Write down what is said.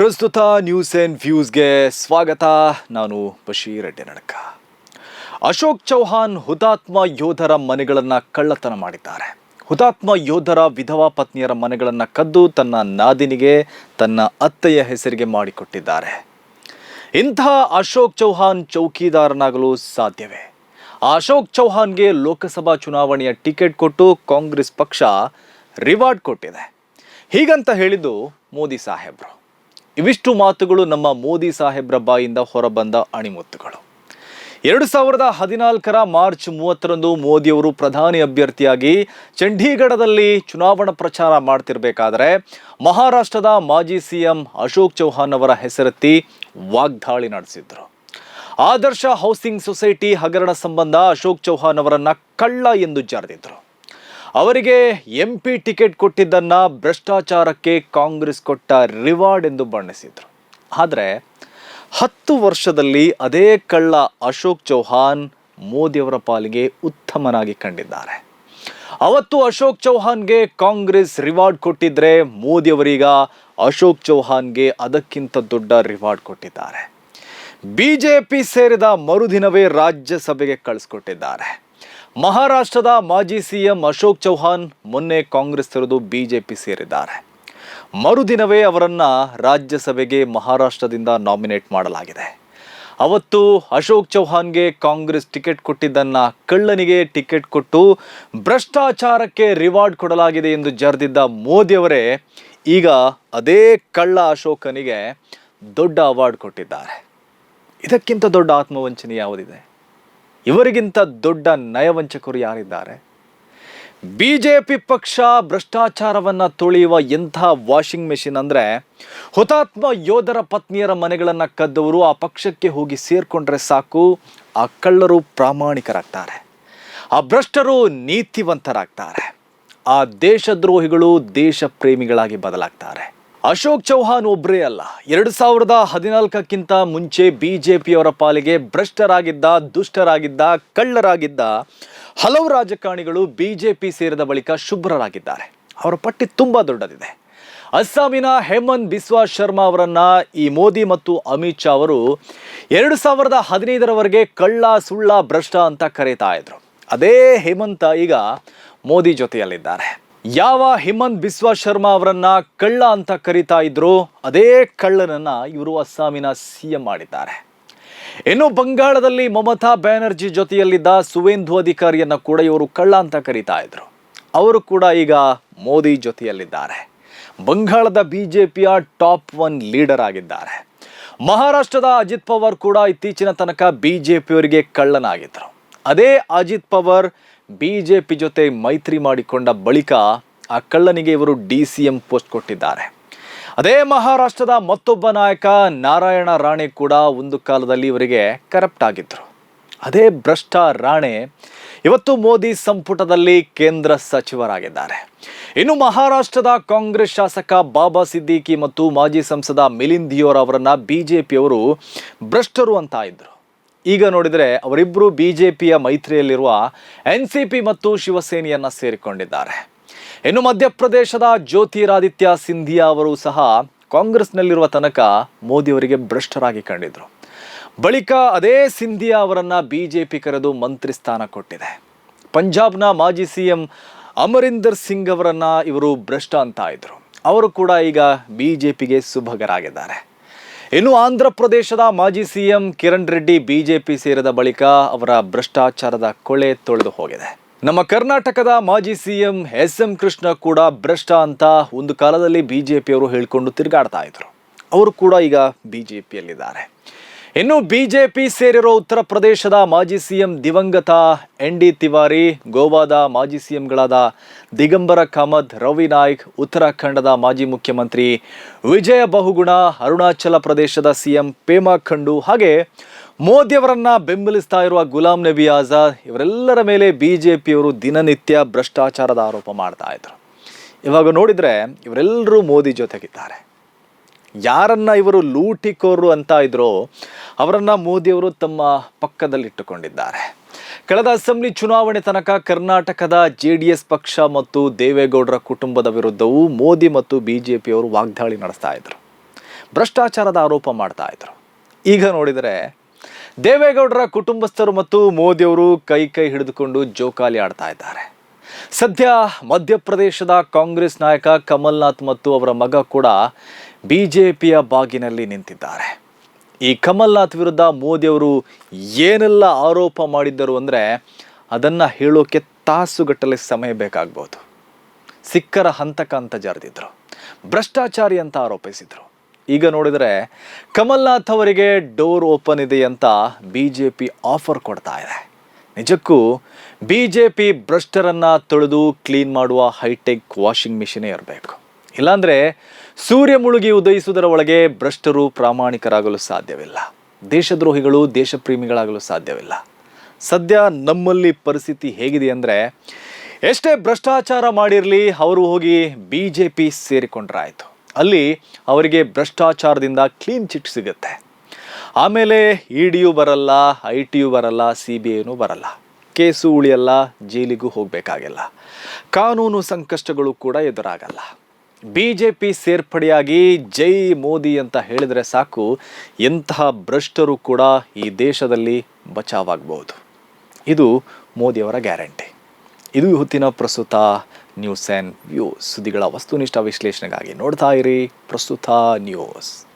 ಪ್ರಸ್ತುತ news and ವ್ಯೂಸ್ಗೆ ಸ್ವಾಗತ. ನಾನು ಬಶೀರ್ ರೆಡ್ಡಿ ನಡಕ ಅಶೋಕ್ ಚೌಹಾನ್ ಹುತಾತ್ಮ ಯೋಧರ ಮನೆಗಳನ್ನು ಕಳ್ಳತನ ಮಾಡಿದ್ದಾರೆ. ಹುತಾತ್ಮ ಯೋಧರ ವಿಧವಾ ಪತ್ನಿಯರ ಮನೆಗಳನ್ನು ಕದ್ದು ತನ್ನ ನಾದಿನಿಗೆ, ತನ್ನ ಅತ್ತೆಯ ಹೆಸರಿಗೆ ಮಾಡಿಕೊಟ್ಟಿದ್ದಾರೆ. ಇಂತಹ ಅಶೋಕ್ ಚೌಹಾನ್ ಚೌಕಿದಾರನಾಗಲು ಸಾಧ್ಯವೇ? ಅಶೋಕ್ ಚೌಹಾನ್ಗೆ ಲೋಕಸಭಾ ಚುನಾವಣೆಯ ಟಿಕೆಟ್ ಕೊಟ್ಟು ಕಾಂಗ್ರೆಸ್ ಪಕ್ಷ ರಿವಾರ್ಡ್ ಕೊಟ್ಟಿದೆ. ಹೀಗಂತ ಹೇಳಿದ್ದು ಮೋದಿ ಸಾಹೇಬ್ರು. ಇವಿಷ್ಟು ಮಾತುಗಳು ನಮ್ಮ ಮೋದಿ ಸಾಹೇಬ್ರ ಬಾಯಿಂದ ಹೊರಬಂದ ಅಣಿಮುತ್ತುಗಳು. ಎರಡು ಸಾವಿರದ ಹದಿನಾಲ್ಕರ ಮಾರ್ಚ್ ಮೂವತ್ತರಂದು ಮೋದಿಯವರು ಪ್ರಧಾನಿ ಅಭ್ಯರ್ಥಿಯಾಗಿ ಚಂಡೀಗಢದಲ್ಲಿ ಚುನಾವಣಾ ಪ್ರಚಾರ ಮಾಡ್ತಿರ್ಬೇಕಾದ್ರೆ ಮಹಾರಾಷ್ಟ್ರದ ಮಾಜಿ ಸಿಎಂ ಅಶೋಕ್ ಚೌಹಾನ್ ಅವರ ಹೆಸರೆತ್ತಿ ವಾಗ್ದಾಳಿ ನಡೆಸಿದ್ರು. ಆದರ್ಶ ಹೌಸಿಂಗ್ ಸೊಸೈಟಿ ಹಗರಣ ಸಂಬಂಧ ಅಶೋಕ್ ಚೌಹಾನ್ ಅವರನ್ನ ಕಳ್ಳ ಎಂದು ಜರೆದಿದ್ರು. ಅವರಿಗೆ ಎಂ ಪಿ ಟಿಕೆಟ್ ಕೊಟ್ಟಿದ್ದನ್ನು ಭ್ರಷ್ಟಾಚಾರಕ್ಕೆ ಕಾಂಗ್ರೆಸ್ ಕೊಟ್ಟ ರಿವಾರ್ಡ್ ಎಂದು ಬಣ್ಣಿಸಿದರು. ಆದರೆ ಹತ್ತು ವರ್ಷದಲ್ಲಿ ಅದೇ ಕಳ್ಳ ಅಶೋಕ್ ಚೌಹಾನ್ ಮೋದಿಯವರ ಪಾಲಿಗೆ ಉತ್ತಮನಾಗಿ ಕಂಡಿದ್ದಾರೆ. ಅವತ್ತು ಅಶೋಕ್ ಚೌಹಾನ್ಗೆ ಕಾಂಗ್ರೆಸ್ ರಿವಾರ್ಡ್ ಕೊಟ್ಟಿದ್ರೆ ಮೋದಿಯವರೀಗ ಅಶೋಕ್ ಚೌಹಾನ್ಗೆ ಅದಕ್ಕಿಂತ ದೊಡ್ಡ ರಿವಾರ್ಡ್ ಕೊಟ್ಟಿದ್ದಾರೆ. ಬಿಜೆಪಿ ಸೇರಿದ ಮರುದಿನವೇ ರಾಜ್ಯಸಭೆಗೆ ಕಳಿಸ್ಕೊಟ್ಟಿದ್ದಾರೆ. ಮಹಾರಾಷ್ಟ್ರದ ಮಾಜಿ ಸಿಎಂ ಅಶೋಕ್ ಚೌಹಾನ್ ಮೊನ್ನೆ ಕಾಂಗ್ರೆಸ್ ತೊರೆದು ಬಿಜೆಪಿ ಸೇರಿದ್ದಾರೆ. ಮರುದಿನವೇ ಅವರನ್ನು ರಾಜ್ಯಸಭೆಗೆ ಮಹಾರಾಷ್ಟ್ರದಿಂದ ನಾಮಿನೇಟ್ ಮಾಡಲಾಗಿದೆ. ಅವತ್ತು ಅಶೋಕ್ ಚೌಹಾನ್ಗೆ ಕಾಂಗ್ರೆಸ್ ಟಿಕೆಟ್ ಕೊಟ್ಟಿದ್ದನ್ನ ಕಳ್ಳನಿಗೆ ಟಿಕೆಟ್ ಕೊಟ್ಟು ಭ್ರಷ್ಟಾಚಾರಕ್ಕೆ ರಿವಾರ್ಡ್ ಕೊಡಲಾಗಿದೆ ಎಂದು ಜರೆದಿದ್ದ ಮೋದಿಯವರೇ ಈಗ ಅದೇ ಕಳ್ಳ ಅಶೋಕನಿಗೆ ದೊಡ್ಡ ಅವಾರ್ಡ್ ಕೊಟ್ಟಿದ್ದಾರೆ. ಇದಕ್ಕಿಂತ ದೊಡ್ಡ ಆತ್ಮವಂಚನೆ ಯಾವುದಿದೆ? ಇವರಿಗಿಂತ ದೊಡ್ಡ ನಯವಂಚಕರು ಯಾರಿದ್ದಾರೆ? ಬಿ ಜೆ ಪಿ ಪಕ್ಷ ಭ್ರಷ್ಟಾಚಾರವನ್ನು ತೊಳೆಯುವ ಎಂಥ ವಾಷಿಂಗ್ ಮೆಷಿನ್ ಅಂದರೆ ಹುತಾತ್ಮ ಯೋಧರ ಪತ್ನಿಯರ ಮನೆಗಳನ್ನು ಕದ್ದವರು ಆ ಪಕ್ಷಕ್ಕೆ ಹೋಗಿ ಸೇರಿಕೊಂಡ್ರೆ ಸಾಕು, ಆ ಕಳ್ಳರು ಪ್ರಾಮಾಣಿಕರಾಗ್ತಾರೆ. ಆ ಭ್ರಷ್ಟರು ನೀತಿವಂತರಾಗ್ತಾರೆ. ಆ ದೇಶದ್ರೋಹಿಗಳು ದೇಶ ಪ್ರೇಮಿಗಳಾಗಿ ಬದಲಾಗ್ತಾರೆ. ಅಶೋಕ್ ಚೌಹಾನ್ ಒಬ್ಬರೇ ಅಲ್ಲ. ಎರಡು ಸಾವಿರದ ಹದಿನಾಲ್ಕಕ್ಕಿಂತ ಮುಂಚೆ ಬಿಜೆಪಿಯವರ ಪಾಲಿಗೆ ಭ್ರಷ್ಟರಾಗಿದ್ದ, ದುಷ್ಟರಾಗಿದ್ದ, ಕಳ್ಳರಾಗಿದ್ದ ಹಲವು ರಾಜಕಾರಣಿಗಳು ಬಿಜೆಪಿ ಸೇರಿದ ಬಳಿಕ ಶುಭ್ರರಾಗಿದ್ದಾರೆ. ಅವರ ಪಟ್ಟಿ ತುಂಬ ದೊಡ್ಡದಿದೆ. ಅಸ್ಸಾಮಿನ ಹೇಮಂತ್ ಬಿಸ್ವಾ ಶರ್ಮಾ ಅವರನ್ನ ಈ ಮೋದಿ ಮತ್ತು ಅಮಿತ್ ಶಾ ಅವರು ಎರಡು ಸಾವಿರದ ಹದಿನೈದರವರೆಗೆ ಕಳ್ಳ, ಸುಳ್ಳ, ಭ್ರಷ್ಟ ಅಂತ ಕರೀತಾ ಇದ್ರು. ಅದೇ ಹೇಮಂತ ಈಗ ಮೋದಿ ಜೊತೆಯಲ್ಲಿದ್ದಾರೆ. ಯಾವ ಹಿಮಂತ್ ಬಿಸ್ವ ಶರ್ಮಾ ಅವರನ್ನ ಕಳ್ಳ ಅಂತ ಕರೀತಾ ಇದ್ರು, ಅದೇ ಕಳ್ಳನನ್ನ ಇವರು ಅಸ್ಸಾಮಿನ ಸಿಎಂ ಮಾಡಿದ್ದಾರೆ. ಇನ್ನು ಬಂಗಾಳದಲ್ಲಿ ಮಮತಾ ಬ್ಯಾನರ್ಜಿ ಜೊತೆಯಲ್ಲಿದ್ದ ಸುವೇಂದು ಅಧಿಕಾರಿಯನ್ನ ಕೂಡ ಇವರು ಕಳ್ಳ ಅಂತ ಕರೀತಾ ಇದ್ರು. ಅವರು ಕೂಡ ಈಗ ಮೋದಿ ಜೊತೆಯಲ್ಲಿದ್ದಾರೆ. ಬಂಗಾಳದ ಬಿಜೆಪಿಯ ಟಾಪ್ ಒನ್ ಲೀಡರ್ ಆಗಿದ್ದಾರೆ. ಮಹಾರಾಷ್ಟ್ರದ ಅಜಿತ್ ಪವಾರ್ ಕೂಡ ಇತ್ತೀಚಿನ ತನಕ ಬಿಜೆಪಿಯವರಿಗೆ ಕಳ್ಳನಾಗಿದ್ದರು ಅದೇ ಅಜಿತ್ ಪವಾರ್ ಬಿಜೆಪಿ ಜೊತೆ ಮೈತ್ರಿ ಮಾಡಿಕೊಂಡ ಬಳಿಕ ಆ ಕಳ್ಳನಿಗೆ ಇವರು ಡಿ ಸಿ ಎಂ ಪೋಸ್ಟ್ ಕೊಟ್ಟಿದ್ದಾರೆ. ಅದೇ ಮಹಾರಾಷ್ಟ್ರದ ಮತ್ತೊಬ್ಬ ನಾಯಕ ನಾರಾಯಣ ರಾಣೆ ಕೂಡ ಒಂದು ಕಾಲದಲ್ಲಿ ಇವರಿಗೆ ಕರಪ್ಟ್ ಆಗಿದ್ದರು ಅದೇ ಭ್ರಷ್ಟ ರಾಣೆ ಇವತ್ತು ಮೋದಿ ಸಂಪುಟದಲ್ಲಿ ಕೇಂದ್ರ ಸಚಿವರಾಗಿದ್ದಾರೆ. ಇನ್ನು ಮಹಾರಾಷ್ಟ್ರದ ಕಾಂಗ್ರೆಸ್ ಶಾಸಕ ಬಾಬಾ ಸಿದ್ದಿಕಿ ಮತ್ತು ಮಾಜಿ ಸಂಸದ ಮಿಲಿಂದ್ ದಿಯೋರ್ ಅವರನ್ನ ಬಿಜೆಪಿಯವರು ಭ್ರಷ್ಟರು ಅಂತ ಇದ್ರು. ಈಗ ನೋಡಿದರೆ ಅವರಿಬ್ಬರು ಬಿ ಜೆ ಪಿಯ ಮೈತ್ರಿಯಲ್ಲಿರುವ ಎನ್ ಸಿ ಪಿ ಮತ್ತು ಶಿವಸೇನೆಯನ್ನ ಸೇರಿಕೊಂಡಿದ್ದಾರೆ. ಇನ್ನು ಮಧ್ಯಪ್ರದೇಶದ ಜ್ಯೋತಿರಾದಿತ್ಯ ಸಿಂಧಿಯಾ ಅವರು ಸಹ ಕಾಂಗ್ರೆಸ್ನಲ್ಲಿರುವ ತನಕ ಮೋದಿ ಅವರಿಗೆ ಭ್ರಷ್ಟರಾಗಿ ಕಂಡಿದ್ರು. ಬಳಿಕ ಅದೇ ಸಿಂಧಿಯಾ ಅವರನ್ನ ಬಿಜೆಪಿ ಕರೆದು ಮಂತ್ರಿ ಸ್ಥಾನ ಕೊಟ್ಟಿದೆ. ಪಂಜಾಬ್ನ ಮಾಜಿ ಸಿ ಎಂ ಅಮರಿಂದರ್ ಸಿಂಗ್ ಅವರನ್ನು ಇವರು ಭ್ರಷ್ಟ ಅಂತ ಇದ್ರು. ಅವರು ಕೂಡ ಈಗ ಬಿ ಜೆ ಪಿಗೆ ಸುಭಗರಾಗಿದ್ದಾರೆ. ಇನ್ನು ಆಂಧ್ರ ಪ್ರದೇಶದ ಮಾಜಿ ಸಿಎಂ ಕಿರಣ್ ರೆಡ್ಡಿ ಬಿಜೆಪಿ ಸೇರಿದ ಬಳಿಕ ಅವರ ಭ್ರಷ್ಟಾಚಾರದ ಕೊಳೆ ತೊಳೆದು ಹೋಗಿದೆ. ನಮ್ಮ ಕರ್ನಾಟಕದ ಮಾಜಿ ಸಿಎಂ ಎಸ್ ಎಂ ಕೃಷ್ಣ ಕೂಡ ಭ್ರಷ್ಟ ಅಂತ ಒಂದು ಕಾಲದಲ್ಲಿ ಬಿಜೆಪಿಯವರು ಹೇಳಿಕೊಂಡು ತಿರುಗಾಡ್ತಾ ಇದ್ರು. ಅವರು ಕೂಡ ಈಗ ಬಿಜೆಪಿಯಲ್ಲಿದ್ದಾರೆ. ಇನ್ನು ಬಿಜೆಪಿ ಸೇರಿರೋ ಉತ್ತರ ಪ್ರದೇಶದ ಮಾಜಿ ಸಿಎಂ ದಿವಂಗತ ಎನ್ ಡಿ ತಿವಾರಿ, ಗೋವಾದ ಮಾಜಿ ಸಿಎಂಗಳಾದ ದಿಗಂಬರ ಕಾಮತ್, ರವಿ ನಾಯ್ಕ್, ಉತ್ತರಾಖಂಡದ ಮಾಜಿ ಮುಖ್ಯಮಂತ್ರಿ ವಿಜಯ ಬಹುಗುಣ, ಅರುಣಾಚಲ ಪ್ರದೇಶದ ಸಿಎಂ ಪೇಮಾ ಖಂಡು ಹಾಗೆ ಮೋದಿಯವರನ್ನ ಬೆಂಬಲಿಸ್ತಾ ಇರುವ ಗುಲಾಂ ನಬಿ ಆಜಾದ್ ಇವರೆಲ್ಲರ ಮೇಲೆ ಬಿಜೆಪಿಯವರು ದಿನನಿತ್ಯ ಭ್ರಷ್ಟಾಚಾರದ ಆರೋಪ ಮಾಡ್ತಾ ಇದ್ರು. ಇವಾಗ ನೋಡಿದ್ರೆ ಇವರೆಲ್ಲರೂ ಮೋದಿ ಜೊತೆಗಿದ್ದಾರೆ. ಯಾರನ್ನ ಇವರು ಲೂಟಿಕೋರು ಅಂತ ಇದ್ರೋ ಅವರನ್ನ ಮೋದಿಯವರು ತಮ್ಮ ಪಕ್ಕದಲ್ಲಿಟ್ಟುಕೊಂಡಿದ್ದಾರೆ. ಕಳೆದ ಅಸೆಂಬ್ಲಿ ಚುನಾವಣೆ ತನಕ ಕರ್ನಾಟಕದ ಜೆ ಡಿ ಎಸ್ ಪಕ್ಷ ಮತ್ತು ದೇವೇಗೌಡರ ಕುಟುಂಬದ ವಿರುದ್ಧವೂ ಮೋದಿ ಮತ್ತು ಬಿ ಜೆ ಪಿಯವರು ವಾಗ್ದಾಳಿ ನಡೆಸ್ತಾ ಇದ್ರು. ಭ್ರಷ್ಟಾಚಾರದ ಆರೋಪ ಮಾಡ್ತಾ ಇದ್ರು. ಈಗ ನೋಡಿದರೆ ದೇವೇಗೌಡರ ಕುಟುಂಬಸ್ಥರು ಮತ್ತು ಮೋದಿಯವರು ಕೈ ಕೈ ಹಿಡಿದುಕೊಂಡು ಜೋಕಾಲಿ ಆಡ್ತಾ ಇದ್ದಾರೆ. ಸದ್ಯ ಮಧ್ಯಪ್ರದೇಶದ ಕಾಂಗ್ರೆಸ್ ನಾಯಕ ಕಮಲ್ನಾಥ್ ಮತ್ತು ಅವರ ಮಗ ಕೂಡ ಬಿ ಜೆ ಪಿಯ ಬಾಗಿನಲ್ಲಿ ನಿಂತಿದ್ದಾರೆ. ಈ ಕಮಲ್ನಾಥ್ ವಿರುದ್ಧ ಮೋದಿಯವರು ಏನೆಲ್ಲ ಆರೋಪ ಮಾಡಿದ್ದರು ಅಂದರೆ ಅದನ್ನು ಹೇಳೋಕ್ಕೆ ತಾಸುಗಟ್ಟಲೆ ಸಮಯ ಬೇಕಾಗ್ಬೋದು. ಸಿಕ್ಕರ ಹಂತಕ ಅಂತ ಜರೆದಿದ್ರು. ಭ್ರಷ್ಟಾಚಾರಿ ಅಂತ ಆರೋಪಿಸಿದರು. ಈಗ ನೋಡಿದರೆ ಕಮಲ್ನಾಥ್ ಅವರಿಗೆ ಡೋರ್ ಓಪನ್ ಇದೆ ಅಂತ ಬಿ ಜೆ ಪಿ ಆಫರ್ ಕೊಡ್ತಾ ಇದೆ. ನಿಜಕ್ಕೂ ಬಿ ಜೆ ಪಿ ಭ್ರಷ್ಟರನ್ನು ತೊಳೆದು ಕ್ಲೀನ್ ಮಾಡುವ ಹೈಟೆಕ್ ವಾಷಿಂಗ್ ಮಿಷಿನೇ ಇರಬೇಕು. ಇಲ್ಲಾಂದರೆ ಸೂರ್ಯ ಮುಳುಗಿ ಉದಯಿಸುವುದರ ಒಳಗೆ ಭ್ರಷ್ಟರು ಪ್ರಾಮಾಣಿಕರಾಗಲು ಸಾಧ್ಯವಿಲ್ಲ. ದೇಶದ್ರೋಹಿಗಳು, ದೇಶಪ್ರೇಮಿಗಳಾಗಲು ಸಾಧ್ಯವಿಲ್ಲ. ಸದ್ಯ ನಮ್ಮಲ್ಲಿ ಪರಿಸ್ಥಿತಿ ಹೇಗಿದೆ ಅಂದರೆ ಎಷ್ಟೇ ಭ್ರಷ್ಟಾಚಾರ ಮಾಡಿರಲಿ ಅವರು ಹೋಗಿ ಬಿ ಜೆ ಪಿ ಸೇರಿಕೊಂಡ್ರಾಯ್ತು. ಅಲ್ಲಿ ಅವರಿಗೆ ಭ್ರಷ್ಟಾಚಾರದಿಂದ ಕ್ಲೀನ್ ಚಿಟ್ ಸಿಗುತ್ತೆ. ಆಮೇಲೆ ಇ ಡಿಯು ಬರಲ್ಲ, ಐ ಟಿಯು ಬರಲ್ಲ, ಸಿ ಬಿ ಐನೂ ಬರಲ್ಲ. ಕೇಸು ಉಳಿಯಲ್ಲ, ಜೈಲಿಗೂ ಹೋಗಬೇಕಾಗಿಲ್ಲ. ಕಾನೂನು ಸಂಕಷ್ಟಗಳು ಕೂಡ ಎದುರಾಗಲ್ಲ. ಬಿ ಜೆ ಪಿ ಸೇರ್ಪಡೆಯಾಗಿ ಜೈ ಮೋದಿ ಅಂತ ಹೇಳಿದರೆ ಸಾಕು, ಎಂತಹ ಭ್ರಷ್ಟರು ಕೂಡ ಈ ದೇಶದಲ್ಲಿ ಬಚಾವಾಗಬಹುದು. ಇದು ಮೋದಿಯವರ ಗ್ಯಾರಂಟಿ. ಇದು ಹೊತ್ತಿನ ಪ್ರಸ್ತುತ ನ್ಯೂಸ್ ಆ್ಯಂಡ್ ವ್ಯೂ ಸುದ್ದಿಗಳ ವಸ್ತುನಿಷ್ಠ ವಿಶ್ಲೇಷಣೆಗಾಗಿ ನೋಡ್ತಾ ಇರಿ ಪ್ರಸ್ತುತ ನ್ಯೂಸ್.